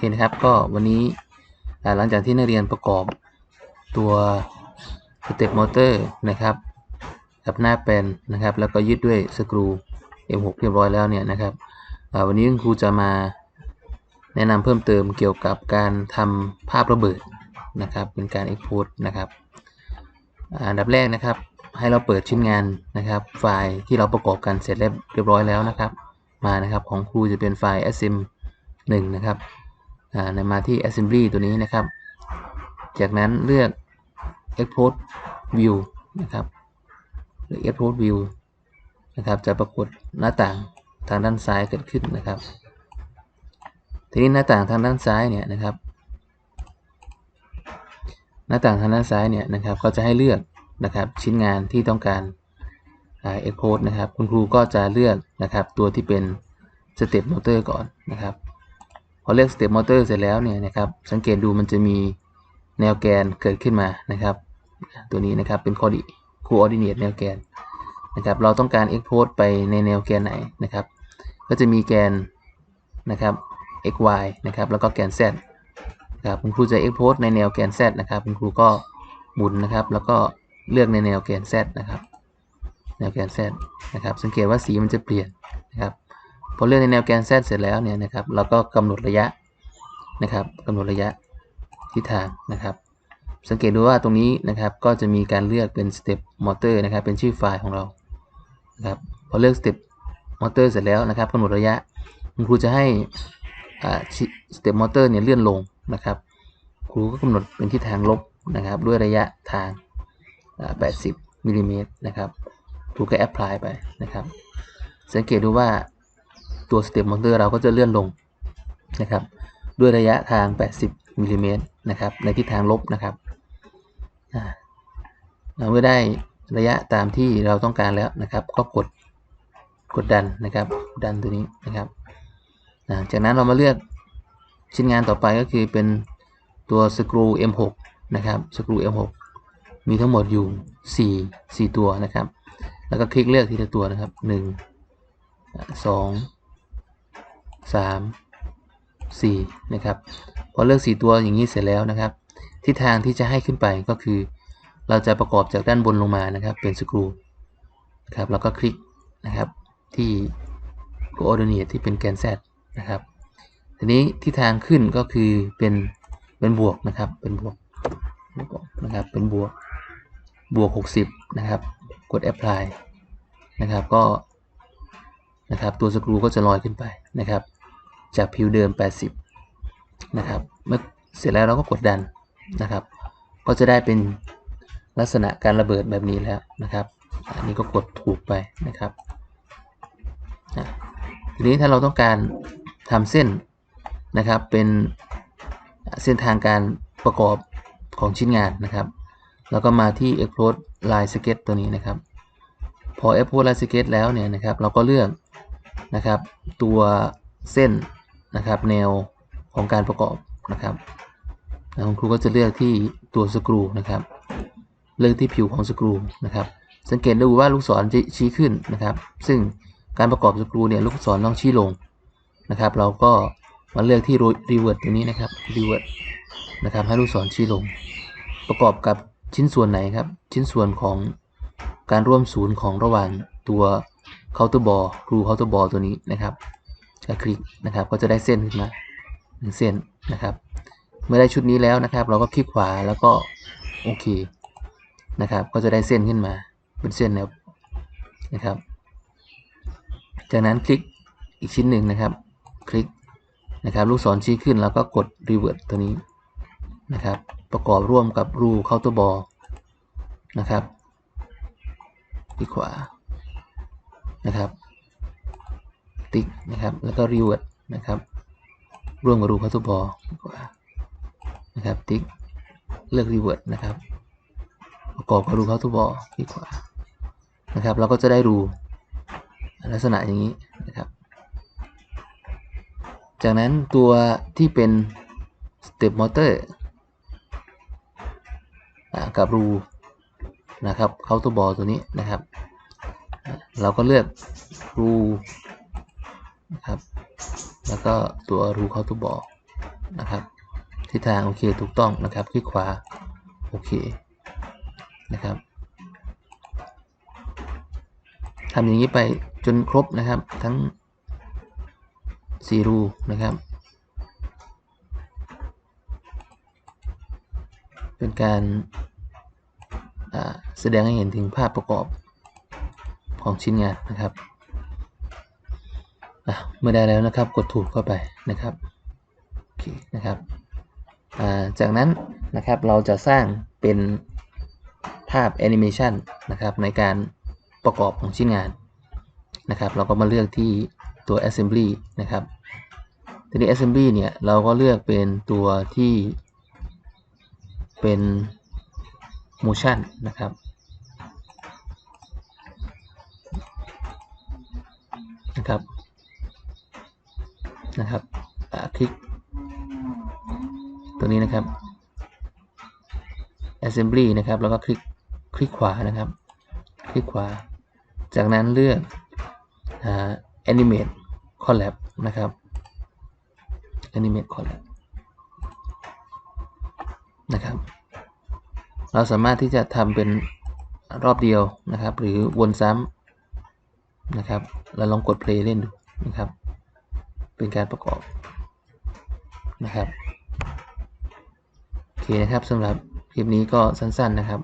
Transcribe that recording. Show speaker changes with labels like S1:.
S1: เคนะครับก็วันนี้หลังจากที่นักเรียนประกอบตัวสเต็ปมอเตอร์นะครับกับหน้าแปลนนะครับ แล้วก็ยึดด้วยสกรู M6 เรียบร้อยแล้วเนี่ยนะครับวันนี้ครูจะมาแนะนำเพิ่มเติมเกี่ยวกับการทำภาพระเบิดนะครับ เป็นการ Export นะครับอันดับแรกนะครับ ให้เราเปิดชิ้นงานนะครับ ไฟล์ที่เราประกอบกันเสร็จเรียบร้อยแล้วนะครับ มานะครับของครูจะเป็นไฟล์ assem 1 นะครับ อ่ามาที่ assembly ตัวนี้นะครับ จากนั้นเลือก export view นะครับหรือ export view นะครับ จะปรากฏหน้าต่างทางด้านซ้ายเกิดขึ้นนะครับ ทีนี้หน้าต่างทางด้านซ้ายเนี่ยนะครับ หน้าต่างทางด้านซ้ายเนี่ยนะครับ ก็จะให้เลือกนะครับชิ้นงานที่ต้องการเอ็กโพสนะครับ คุณครูก็จะเลือกนะครับ ตัวที่เป็นสเต็ปมอเตอร์ก่อนนะครับ พอเลือกสเต็ปมอเตอร์เสร็จแล้วเนี่ยนะครับสังเกตดูมันจะมีแนวแกนเกิดขึ้นมานะครับ ตัวนี้นะครับเป็น coordinate แนวแกนนะครับเราต้องการ export ไปในแนวแกนไหนนะครับ ก็จะมีแกนนะครับ x y นะครับแล้วก็แกน z นะครับคุณครูจะ export ในแนวแกน z นะครับคุณครูก็หมุนนะครับ แล้วก็เลือกในแนวแกน z นะครับแนวแกน z นะครับสังเกตว่าสีมันจะเปลี่ยนนะครับ พอเลือกในแนวแกน z เสร็จแล้วเนี่ยนะครับเราก็กำหนดระยะนะครับกำหนดระยะทิศทางนะครับ สังเกตดูว่าตรงนี้นะครับก็จะมีการเลือกเป็น step motor นะครับเป็นชื่อไฟล์ของเรานะครับพอเลือก step motor เสร็จแล้วนะครับกำหนดระยะคุณครูจะให้ step motor เนี่ยเลื่อนลงนะครับ ครูก็กำหนดเป็นทิศทางลบนะครับ ด้วยระยะทาง 80มิลลิเมตรนะครับครูก็แอพพลายไปนะครับ สังเกตดูว่า ตัว step motor เราก็จะเลื่อนลงนะครับด้วยระยะทาง 80มิลลิเมตรนะครับในทิศทางลบนะครับเราเมื่อได้ระยะตามที่เราต้องการแล้วนะครับ ก็กดกดดันนะครับ ดันตัวนี้นะครับจากนั้นเรามาเลือกชิ้นงานต่อไปก็คือเป็นตัวสกรู M6 นะครับสกรู M6 มีทั้งหมดอยู่ 4 4 ตัวนะครับ แล้วก็คลิกเลือกทีละตัวนะครับ 1 2 3 4นะครับพอเลือก 4 ตัวอย่างนี้เสร็จแล้วนะครับทิศทางที่จะให้ขึ้นไปก็คือ เราจะประกอบจากด้านบนลงมานะครับ เป็นสกรูนะครับแล้วก็คลิกนะครับที่ coordinate ที่เป็นแกน z นะครับทีนี้ทิศทางขึ้นก็คือเป็นเป็นบวกนะครับเป็นบวกนะครับเป็นบวกบวก 60 นะครับ กด apply นะครับก็นะครับตัวสกรูก็จะลอยขึ้นไปนะครับ จากผิวเดิม 80 นะครับเมื่อเสร็จแล้วเราก็กดดันนะครับ ก็จะได้เป็นลักษณะการระเบิดแบบนี้แล้วนะครับ อันนี้ก็กดถูกไปนะครับทีนี้ถ้าเราต้องการทำเส้นนะครับ เป็นเส้นทางการประกอบของชิ้นงานนะครับ แล้วก็มาที่ export line sketch ตัวนี้นะครับ พอ export line sketch แล้วเนี่ยนะครับ เราก็เลือกนะครับ ตัวเส้น นะครับ แนวของการประกอบนะครับคุณครูก็จะเลือกที่ตัวสกรูนะครับ เลือกที่ผิวของสกรูนะครับ สังเกตดูว่าลูกศรจะชี้ขึ้นนะครับ ซึ่งการประกอบสกรูเนี่ยลูกศรต้องชี้ลงนะครับ เราก็มาเลือกที่ revert ตัวนี้นะครับ revert นะครับ ให้ลูกศรชี้ลง ประกอบกับชิ้นส่วนไหนครับ ชิ้นส่วนของการร่วมศูนย์ของระหว่างตัว counter ball รู counter ball ตัวนี้นะครับ ก็คลิกนะครับ ก็จะได้เส้นขึ้นมาหนึ่งเส้นนะครับ เมื่อได้ชุดนี้แล้วนะครับ เราก็คลิกขวาแล้วก็โอเคนะครับ ก็จะได้เส้นขึ้นมาเป็นเส้นแนวนะครับ จากนั้นคลิกอีกชิ้นหนึ่งนะครับ คลิกนะครับ ลูกศรชี้ขึ้นแล้วก็กด revert ตัวนี้นะครับ ประกอบร่วมกับรูเคาน์เตอร์บอลนะครับที่ขวานะครับ ติ๊กนะครับ แล้วก็ revert นะครับ ร่วมกับรูเคาน์เตอร์บอลขวานะครับ ติ๊ก เลือก revert นะครับ ประกอบกับรูเคาตอร์บอลที่ขวานะครับ เราก็จะได้รูลักษณะอย่างนี้นะครับ จากนั้นตัวที่เป็น step motor กับรูนะครับเคาน์เตอร์บอลตัวนี้นะครับ เราก็เลือกรู นะครับ แล้วก็ตัวรูเคาตอร์บอลนะครับทิศทางโอเคถูกต้องนะครับคลิกขวาโอเคนะครับทำอย่างนี้ไปจนครบนะครับ ทั้ง4รูนะครับ เป็นการแสดงให้เห็นถึงภาพประกอบของชิ้นงานนะครับ เมื่อได้แล้วนะครับ กดถูกเข้าไปนะครับโอเคนะครับจากนั้นนะครับเราจะสร้างเป็นภาพแอนิเมชันนะครับในการประกอบของชิ้นงานนะครับเราก็มาเลือกที่ตัว assembly นะครับทีนี้ assembly เนี่ยเราก็เลือกเป็นตัวที่เป็น motion นะครับนะครับ นะครับคลิกตัวนี้นะครับ assembly นะครับ แล้วก็คลิกคลิกขวานะครับ คลิกขวา จากนั้นเลือก animate collab นะครับ animate collab นะครับ เราสามารถที่จะทำเป็นรอบเดียวนะครับ หรือวนซ้ำนะครับ แล้วลองกด play เล่นดูนะครับ เป็นการประกอบนะครับ โอเคนะครับสำหรับคลิปนี้ก็สั้นๆนะครับ